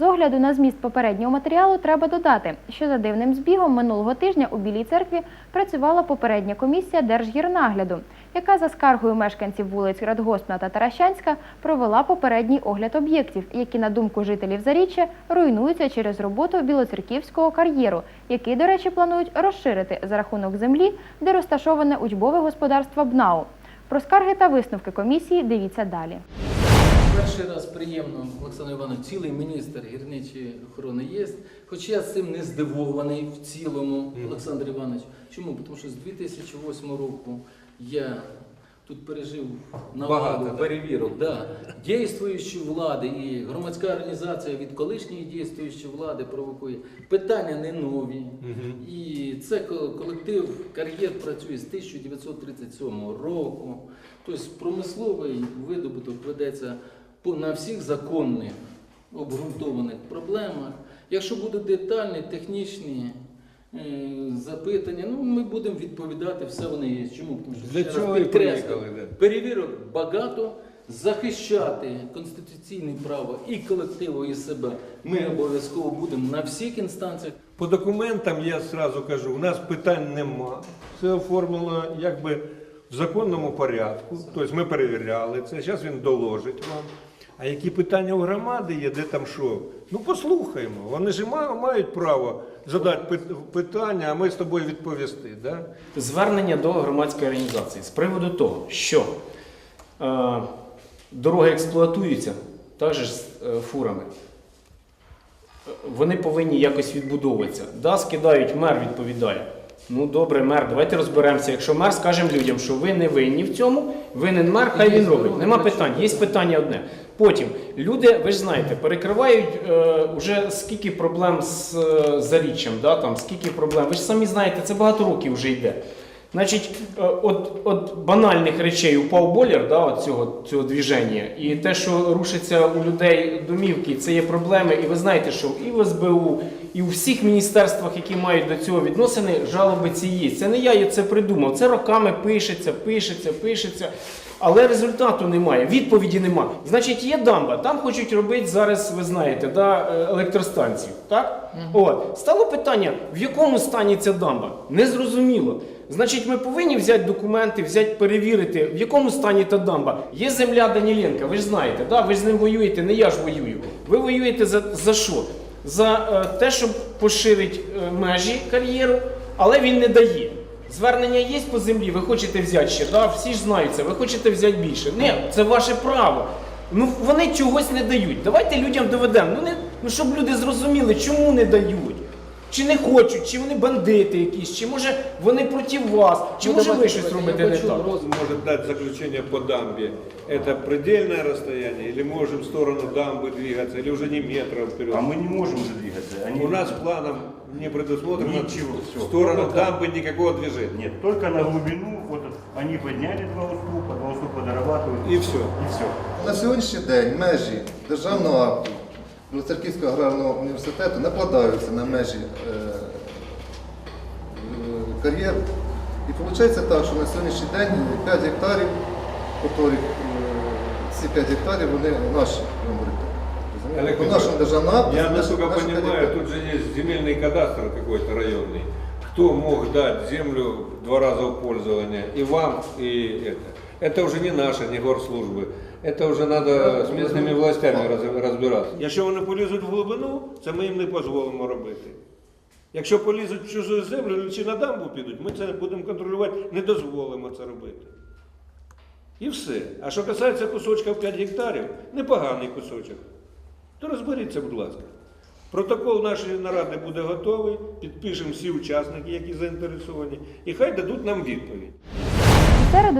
З огляду на зміст попереднього матеріалу треба додати, що за дивним збігом минулого тижня у Білій церкві працювала попередня комісія Держгірнагляду, яка за скаргою мешканців вулиць Радгоспна та Таращанська провела попередній огляд об'єктів, які, на думку жителів Заріччя, руйнуються через роботу білоцерківського кар'єру, який, до речі, планують розширити за рахунок землі, де розташоване учбове господарство БНАУ. Про скарги та висновки комісії дивіться далі. Перший раз приємно, Олександр Іванович, цілий міністр гірничої охорони є. Хоч я з цим не здивований в цілому, Олександр Іванович. Чому? Тому що з 2008 року я тут пережив Багато, перевірок. Да. Дійствуючі влади і громадська організація від колишньої дійствуючої влади провокує. Питання не нові. І це ко- колектив кар'єр працює з 1937 року. Тобто промисловий видобуток ведеться на всіх законних обґрунтованих проблемах. Якщо будуть детальні, технічні е, запитання, ну ми будемо відповідати, все вони є. Чому? Тому що Для ще раз і приїхали, да. перевірок багато. Захищати конституційне право і колективу, і себе ми обов'язково будемо на всіх інстанціях. По документам я сразу кажу, у нас питань нема. Все оформлено якби в законному порядку. Тобто ми перевіряли це. Зараз він доложить вам. А які питання у громади є, де там що? Ну послухаємо. Вони ж мають право задати питання, а ми з тобою відповісти. Да? Звернення до громадської організації з приводу того, що е, дороги експлуатуються також з е, фурами. Е, Вони повинні якось відбудовуватися. Да, скидають, мер відповідає. Ну добре, мер, давайте розберемося. Якщо мер скажемо людям, що ви не винні в цьому, винен мер, хай він робить. Нема питань. Є питання одне. Потім люди, ви ж знаєте, перекривають е, уже скільки проблем з е, заріччям, да, там, скільки проблем. Ви ж самі знаєте, це багато років вже йде. Значить, е, от, от банальних речей упав боляр да, от цього, цього движення, і те, що рушиться у людей домівки, це є проблеми. І ви знаєте, що і в СБУ, і у всіх міністерствах, які мають до цього відносини, жалоби ці є. Це не я це придумав. Це роками пишеться, пишеться, пишеться. Але результату немає, відповіді немає. Значить, є дамба, там хочуть робити зараз, ви знаєте, да, е, електростанцію. Так? От. Стало питання, в якому стані ця дамба? Незрозуміло. Значить, ми повинні взяти документи, взяти, перевірити, в якому стані та дамба. Є земля Даніленка, ви ж знаєте, да? ви ж з ним воюєте, не я ж воюю. Ви воюєте за, за що? За е, те, щоб поширити е, межі кар'єру, але він не дає. Звернення є по землі, ви хочете взяти ще, да? всі ж знають це, ви хочете взяти більше. Ні, це ваше право. Ну вони чогось не дають. Давайте людям доведемо. Ну, не, ну щоб люди зрозуміли, чому не дають. Чи не хочуть, чи вони бандити якісь, чи може вони проти вас, чи Ну, може давайте, ви щось давайте, робите я не почув так. роз- Может дать заключение по дамбе. Это предельное расстояние или можем в сторону дамбы двигаться, или уже не метров вперед. А мы не можем же двигаться. Они... У нас планом не предусмотрено Ничего, в всё. сторону Только дамбы никакого движения. Нет, только на глубину, вот это, они подняли два уступа, два уступа дорабатывают. И все. И все. На сьогоднішній день межі державного акту Білоцерківського аграрного університету накладаються на межі е, е, кар'єр. І виходить так, що на сьогоднішній день 5 гектарів, котрі, е, ці 5 гектарів вони наші. будемо говорити. Розумієте? По нашому державному акту Я це насколько наші- наші п'ять понимаю, гектарів. тут же есть земельный кадастр какой-то районный. Кто мог дать землю два раза в пользование, и вам, и это. Это уже не наше, не горслужбы. Это вже треба з місцевими властями роз- розбиратися. Якщо вони полізуть в глибину, це ми їм не дозволимо робити. Якщо полізуть в чужу землю чи на дамбу підуть, ми це будемо контролювати, не дозволимо це робити. І все. А що касається кусочка в 5 гектарів, непоганий кусочок, то розберіться, будь ласка. Протокол нашої наради буде готовий, підпишемо всі учасники, які заінтересовані, і хай дадуть нам відповідь. У середу